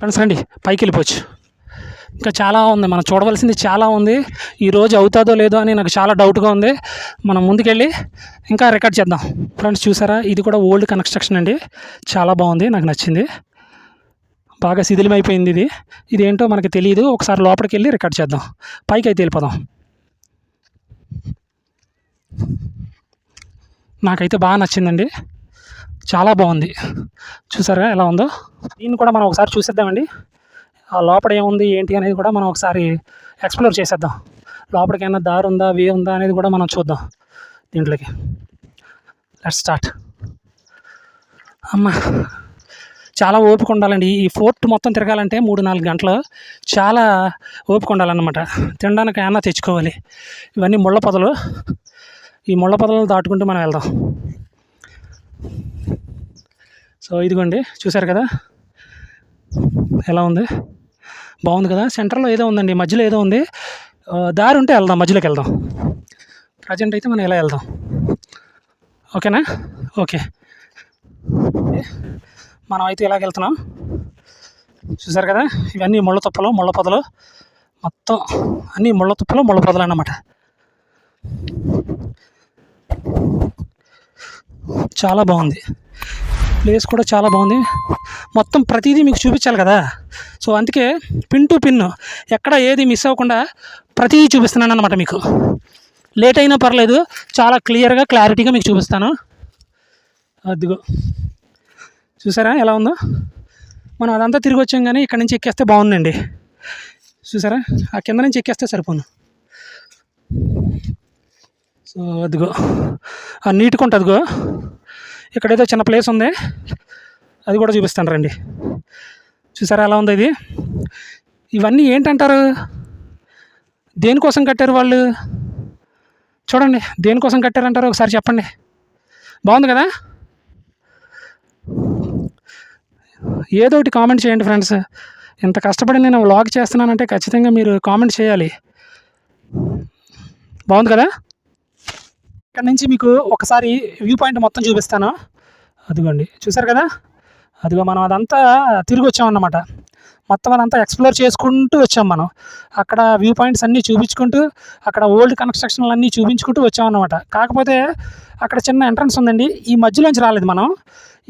Friends రండి. పైకి వెళ్ళిపోవచ్చు. ఇంకా చాలా ఉంది. మనం చూడవలసింది చాలా ఉంది. ఈరోజు అవుతుందో లేదో అని నాకు చాలా డౌట్గా ఉంది. మనం ముందుకెళ్ళి ఇంకా రికార్డ్ చేద్దాం. ఫ్రెండ్స్ చూసారా? ఇది కూడా ఓల్డ్ కన్స్ట్రక్షన్ అండి. చాలా బాగుంది. నాకు నచ్చింది. బాగా శిథిలమైపోయింది ఇది. ఇదేంటో ఏంటో మనకి తెలియదు ఒకసారి లోపలికి వెళ్ళి రికార్డ్ చేద్దాం. పైకి అయితే వెళ్ళిపోదాం. నాకైతే బాగా నచ్చిందండి. చాలా బాగుంది. చూసారా ఎలా ఉందో? దీన్ని కూడా మనం ఒకసారి చూసేద్దామండి. ఆ లోపల ఏముంది ఏంటి అనేది కూడా మనం ఒకసారి ఎక్స్ప్లోర్ చేసేద్దాం. లోపలికి ఏమైనా దారి ఉందా వే ఉందా అనేది కూడా మనం చూద్దాం దీంట్లోకి. లెట్ స్టార్ట్ అమ్మా చాలా ఓపిక ఉండాలండి. ఈ ఫోర్ట్ మొత్తం తిరగాలంటే మూడు నాలుగు గంటలు చాలా ఓపిక ఉండాలన్నమాట. తినడానికి ఏమన్నా తెచ్చుకోవాలి. ఇవన్నీ ముళ్ళ పొదలు. ఈ ముళ్ళ పొదలను దాటుకుంటూ మనం వెళ్దాం. సో ఇదిగోండి చూసారు కదా? ఎలా ఉంది? బాగుంది కదా? సెంటర్లో ఏదో ఉందండి మధ్యలో ఏదో ఉంది. దారి ఉంటే వెళ్దాం మధ్యలోకి వెళ్దాం. ప్రజెంట్ అయితే మనం ఇలా వెళ్దాం. ఓకేనా? ఓకే. మనం అయితే ఇలాగ వెళ్తున్నాం. చూసారు కదా? ఇవన్నీ ముళ్ళ తుప్పలు ముళ్ళ పొదలు. మొత్తం అన్నీ ముళ్ళ తుప్పలు ముళ్ళ పొదలు అన్నమాట. చాలా బాగుంది. ప్లేస్ కూడా చాలా బాగుంది. మొత్తం ప్రతిదీ మీకు చూపించాలి కదా? సో అందుకే పిన్ టు పిన్ ఎక్కడ ఏది మిస్ అవ్వకుండా ప్రతిదీ చూపిస్తున్నాను అనమాట మీకు. లేట్ అయినా పర్లేదు చాలా క్లియర్గా క్లారిటీగా మీకు చూపిస్తాను. అదిగో. చూసారా ఎలా ఉందో? మనం అదంతా తిరిగి వచ్చాం కానీ ఇక్కడ నుంచి ఎక్కేస్తే బాగుందండి. చూసారా? ఆ కింద నుంచి ఎక్కేస్తే సరిపోను. సో అదిగో. ఆ ఉంటుందిగో ఇక్కడైతే చిన్న ప్లేస్ ఉంది. అది కూడా చూపిస్తాను రండి. చూసారా ఎలా ఉంది ఇది? ఇవన్నీ ఏంటంటారు? దేనికోసం కట్టారు వాళ్ళు? చూడండి దేనికోసం కట్టారంటారు? ఒకసారి చెప్పండి. బాగుంది కదా? ఏదో ఒకటి కామెంట్ చేయండి ఫ్రెండ్స్. ఇంత కష్టపడి నేను వ్లాగ్ చేస్తున్నానంటే ఖచ్చితంగా మీరు కామెంట్ చేయాలి. బాగుంది కదా? ఇక్కడ నుంచి మీకు ఒకసారి వ్యూ పాయింట్ మొత్తం చూపిస్తాను. అదిగోండి. చూసారు కదా? అదిగో మనం అదంతా తిరిగి వచ్చామన్నమాట. మొత్తం అదంతా ఎక్స్ప్లోర్ చేసుకుంటూ వచ్చాం మనం. అక్కడ వ్యూ పాయింట్స్ అన్నీ చూపించుకుంటూ అక్కడ ఓల్డ్ కన్స్ట్రక్షన్లు అన్నీ చూపించుకుంటూ వచ్చామన్నమాట. కాకపోతే అక్కడ చిన్న ఎంట్రన్స్ ఉందండి. ఈ మధ్యలోంచి రాలేదు మనం.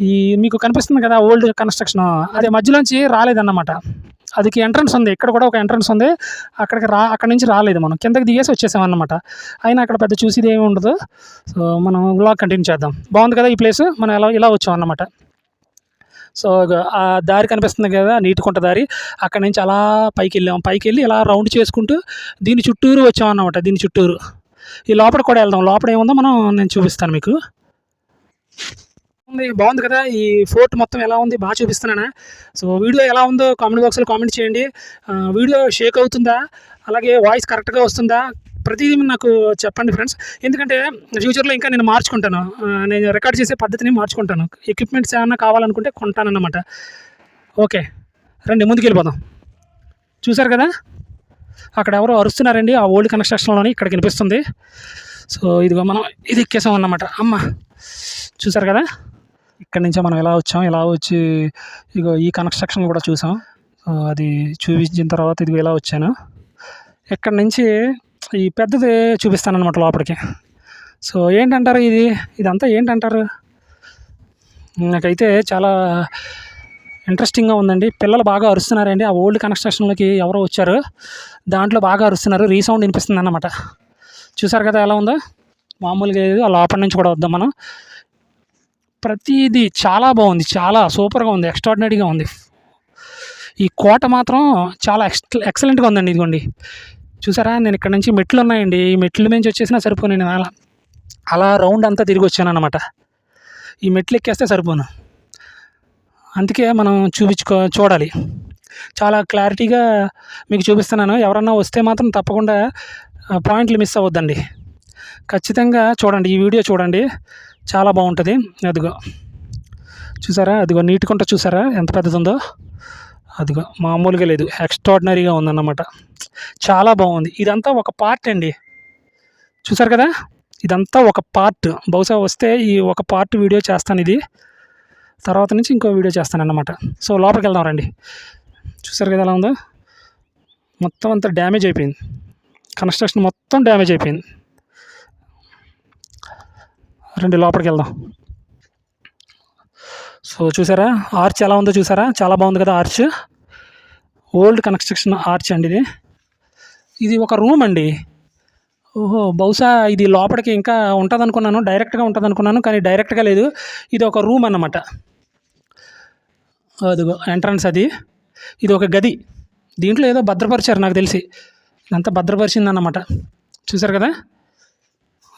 ఈ మీకు కనిపిస్తుంది కదా ఓల్డ్ కన్స్ట్రక్షన్? అదే మధ్యలోంచి రాలేదన్నమాట. అదికి ఎంట్రన్స్ ఉంది. ఇక్కడ కూడా ఒక ఎంట్రన్స్ ఉంది. అక్కడికి రా అక్కడ నుంచి రాలేదు మనం. కిందకి దిగేసి వచ్చేసాం అనమాట అయినా అక్కడ పెద్ద చూసేది ఏమి ఉండదు. సో మనం బ్లాగ్ కంటిన్యూ చేద్దాం. బాగుంది కదా ఈ ప్లేస్ మనం ఎలా ఇలా వచ్చాం అన్నమాట సో ఆ దారి కనిపిస్తుంది కదా నీటికుంట దారి. అక్కడ నుంచి అలా పైకి వెళ్ళాం. పైకి వెళ్ళి ఇలా రౌండ్ చేసుకుంటూ దీని చుట్టూరు వచ్చాం అన్నమాట దీని చుట్టూరు. ఈ లోపల కూడా వెళ్దాం. లోపల ఏముందో మనం నేను చూపిస్తాను మీకు. బాగుంది కదా. ఈ ఫోర్ట్ మొత్తం ఎలా ఉంది? బాగా చూపిస్తున్నానా? సో వీడియో ఎలా ఉందో కామెంట్ బాక్స్లో కామెంట్ చేయండి. వీడియో షేక్ అవుతుందా? అలాగే వాయిస్ కరెక్ట్గా వస్తుందా? ప్రతిదీ నాకు చెప్పండి ఫ్రెండ్స్. ఎందుకంటే ఫ్యూచర్లో ఇంకా నేను మార్చుకుంటాను. నేను రికార్డ్ చేసే పద్ధతిని మార్చుకుంటాను. ఎక్విప్మెంట్స్ ఏమన్నా కావాలనుకుంటే కొంటానన్నమాట. ఓకే రండి ముందుకు వెళ్ళిపోదాం చూసారు కదా? అక్కడ ఎవరో అరుస్తున్నారండి. ఆ ఓల్డ్ కన్స్ట్రక్షన్లోని ఇక్కడ కనిపిస్తుంది సో ఇదిగో మనం ఇది ఎక్కేసాం అన్నమాట అమ్మ చూసారు కదా? ఇక్కడి నుంచే మనం ఎలా వచ్చాం ఇలా వచ్చి ఇగో ఈ కన్స్ట్రక్షన్ కూడా చూసాం. సో అది చూపించిన తర్వాత ఇది ఇలా వచ్చాను. ఇక్కడ నుంచి ఈ పెద్దది చూపిస్తానమాట లోపలికి. సో ఏంటంటారు ఇది? ఇదంతా ఏంటంటారు? నాకైతే చాలా ఇంట్రెస్టింగ్గా ఉందండి. పిల్లలు బాగా అరుస్తున్నారండి. ఆ ఓల్డ్ కన్స్ట్రక్షన్లోకి ఎవరో వచ్చారు. దాంట్లో బాగా అరుస్తున్నారు. రీసౌండ్ వినిపిస్తుంది అన్నమాట చూసారు కదా ఎలా ఉందో? మామూలుగా ఆ లోపల నుంచి కూడా వద్దాం మనం. ప్రతిదీ చాలా బాగుంది. చాలా సూపర్గా ఉంది. ఎక్స్ట్రాడినరీగా ఉంది. ఈ కోట మాత్రం చాలా ఎక్స్ ఎక్సలెంట్గా ఉందండి ఇదిగోండి. చూసారా? నేను ఇక్కడ నుంచి మెట్లు ఉన్నాయండి. ఈ మెట్ల నుంచి వచ్చేసినా సరిపోను నేను అలా. అలా రౌండ్ అంతా తిరిగి వచ్చాను అనమాట ఈ మెట్లు ఎక్కేస్తే సరిపోను. అందుకే మనం చూపించుకో చూడాలి. చాలా క్లారిటీగా మీకు చూపిస్తున్నాను. ఎవరన్నా వస్తే మాత్రం తప్పకుండా పాయింట్లు మిస్ అవ్వద్దండి. ఖచ్చితంగా చూడండి. ఈ వీడియో చూడండి. చాలా బాగుంటుంది. అదిగో. చూసారా? అదిగో నీటికుంట చూసారా? ఎంత పెద్దది ఉందో అదిగో మామూలుగా లేదు. ఎక్స్ట్రాడినరీగా ఉందన్నమాట. చాలా బాగుంది. ఇదంతా ఒక పార్ట్ అండి. చూసారు కదా? ఇదంతా ఒక పార్ట్ బహుశా వస్తే ఈ ఒక పార్ట్ వీడియో చేస్తాను ఇది. తర్వాత నుంచి ఇంకో వీడియో చేస్తాను అన్నమాట సో లోపలికి వెళ్దాం రండి. చూసారు కదా ఎలా ఉందో? మొత్తం అంతా డ్యామేజ్ అయిపోయింది. కన్స్ట్రక్షన్ మొత్తం డ్యామేజ్ అయిపోయింది. రండి లోపలికి వెళ్దాం. సో చూసారా ఆర్చ్ ఎలా ఉందో చూసారా? చాలా బాగుంది కదా ఆర్చ్ ఓల్డ్ కన్స్ట్రక్షన్ ఆర్చ్ అండి ఇది. ఇది ఒక రూమ్ అండి. ఓహో బహుశా ఇది లోపలికి ఇంకా ఉంటుంది అనుకున్నాను డైరెక్ట్గా ఉంటుంది అనుకున్నాను కానీ డైరెక్ట్గా లేదు. ఇది ఒక రూమ్ అన్నమాట. అదిగో ఎంట్రన్స్ అది. ఇది ఒక గది. దీంట్లో ఏదో భద్రపరిచారు నాకు తెలిసి. ఇదంతా భద్రపరిచింది అన్నమాట చూసారు కదా?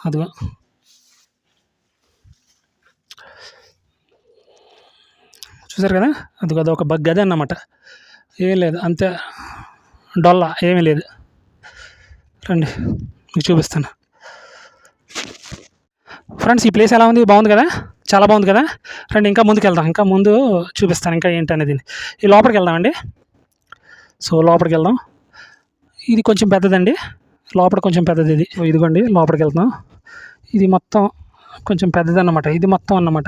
అదిగో. చూసారు కదా? అది కదా ఒక బగ్ అదే అన్నమాట. ఏం లేదు అంతే. డొల్లా ఏమీ లేదు. రండి మీకు చూపిస్తాను. ఫ్రెండ్స్ ఈ ప్లేస్ ఎలా ఉంది? బాగుంది కదా? చాలా బాగుంది కదా? రండి ఇంకా ముందుకు వెళ్దాం ఇంకా ముందు చూపిస్తాను ఇంకా ఏంటి అనేది. ఈ లోపలికి వెళ్దామండి. సో లోపలికి వెళ్దాం. ఇది కొంచెం పెద్దదండి. లోపల కొంచెం పెద్దది ఇది. ఇదిగోండి లోపలికి వెళ్దాం. ఇది మొత్తం కొంచెం పెద్దది అన్నమాట ఇది మొత్తం అన్నమాట.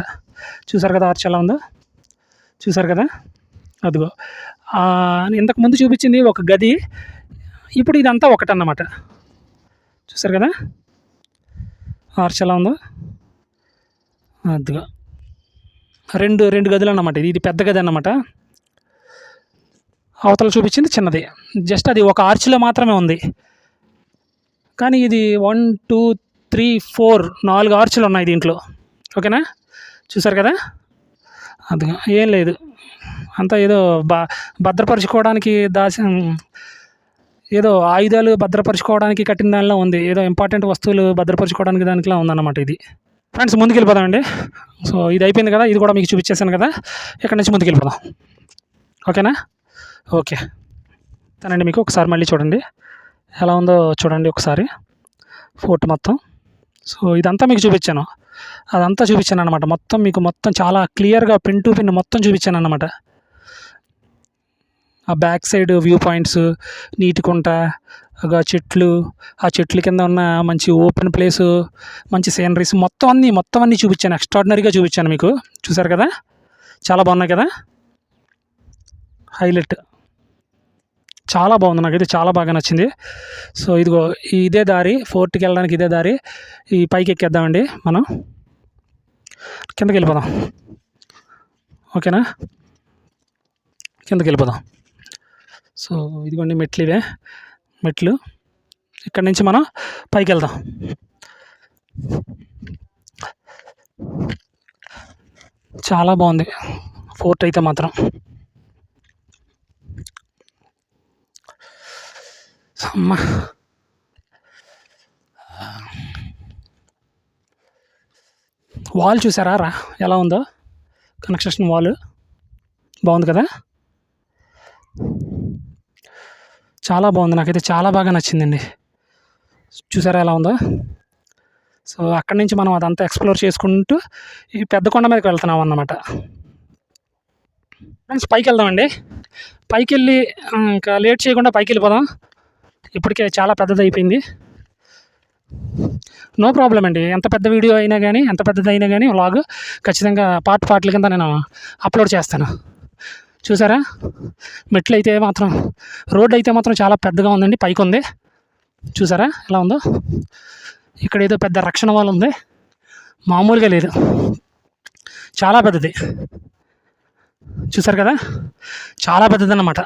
చూసారు కదా ఆర్చ్ ఎలా ఉందో? చూసారు కదా? అదిగో. ఇంతకుముందు ఇంతకు ముందు చూపించింది ఒక గది. ఇప్పుడు ఇదంతా ఒకటన్నమాట. చూసారు కదా? ఆర్చ్ ఎలా ఉందో? అదిగో. రెండు రెండు గదులు అన్నమాట ఇది ఇది పెద్ద గది అన్నమాట. అవతల చూపించింది చిన్నది. జస్ట్ అది ఒక ఆర్చ్లో మాత్రమే ఉంది. కానీ ఇది వన్ టూ త్రీ ఫోర్ నాలుగు ఆర్చ్లు ఉన్నాయి దీంట్లో. ఓకేనా? చూసారు కదా? అది ఏం లేదు. అంతా ఏదో బ భద్రపరచుకోవడానికి దాసి ఏదో ఆయుధాలు భద్రపరచుకోవడానికి కట్టిన దానిలో ఉంది. ఏదో ఇంపార్టెంట్ వస్తువులు భద్రపరచుకోవడానికి దానికిలా ఉందన్నమాట ఇది. ఫ్రెండ్స్ ముందుకు వెళ్ళిపోదామండి సో ఇది అయిపోయింది కదా? ఇది కూడా మీకు చూపించేసాను కదా? ఇక్కడ నుంచి ముందుకు వెళ్ళిపోదాం ఓకేనా? ఓకే. తనండి మీకు ఒకసారి మళ్ళీ చూడండి. ఎలా ఉందో చూడండి ఒకసారి. ఫోటో మొత్తం. సో ఇదంతా మీకు చూపించాను. అదంతా చూపించాను అనమాట మొత్తం మీకు మొత్తం చాలా క్లియర్గా పిన్ టు పిన్ మొత్తం చూపించాను అనమాట ఆ బ్యాక్ సైడ్ వ్యూ పాయింట్స్ నీటికుంట ఒక ఆ చెట్లు ఆ చెట్ల కింద ఉన్న మంచి ఓపెన్ ప్లేసు మంచి సీనరీస్ మొత్తం అన్నీ మొత్తం అన్నీ చూపించాను. ఎక్స్ట్రాడినరీగా చూపించాను మీకు. చూసారు కదా? చాలా బాగున్నాయి కదా? హైలైట్. చాలా బాగుంది. నాకైతే చాలా బాగా నచ్చింది. సో ఇదిగో ఇదే దారి ఫోర్ట్కి వెళ్ళడానికి ఇదే దారి. ఈ పైకి ఎక్కేద్దామండి మనం. కిందకి వెళ్ళిపోదాం ఓకేనా? కిందకి వెళ్ళిపోదాం సో ఇదిగోండి మెట్లు ఇవే. మెట్లు. ఇక్కడ నుంచి మనం పైకి వెళ్దాం. చాలా బాగుంది. ఫోర్ట్ అయితే మాత్రం. అమ్మ. వాల్ చూసారా? రా. ఎలా ఉందో? కన్స్ట్రక్షన్ వాల్ బాగుంది కదా? చాలా బాగుంది. నాకైతే చాలా బాగా నచ్చిందండి. చూసారా ఎలా ఉందో? సో అక్కడి నుంచి మనం అదంతా ఎక్స్ప్లోర్ చేసుకుంటూ ఈ పెద్ద కొండ మీదకి వెళ్తున్నాం అన్నమాట. ఫ్రెండ్స్ పైకి వెళ్దామండి. పైకి వెళ్ళి ఇంకా లేట్ చేయకుండా పైకి వెళ్ళిపోదాం. ఇప్పటికే చాలా పెద్దది అయిపోయింది నో ప్రాబ్లం అండి. ఎంత పెద్ద వీడియో అయినా కానీ ఎంత పెద్దది అయినా కానీ వ్లాగ్ ఖచ్చితంగా పార్ట్ పార్ట్ల కింద నేను అప్లోడ్ చేస్తాను. చూసారా? మెట్లు అయితే మాత్రం రోడ్ అయితే మాత్రం చాలా పెద్దగా ఉందండి. పైకి ఉంది. చూసారా? ఎలా ఉందో? ఇక్కడ ఏదో పెద్ద రక్షణ వాళ్ళు ఉంది. మామూలుగా లేదు. చాలా పెద్దది. చూసారు కదా? చాలా పెద్దదన్నమాట.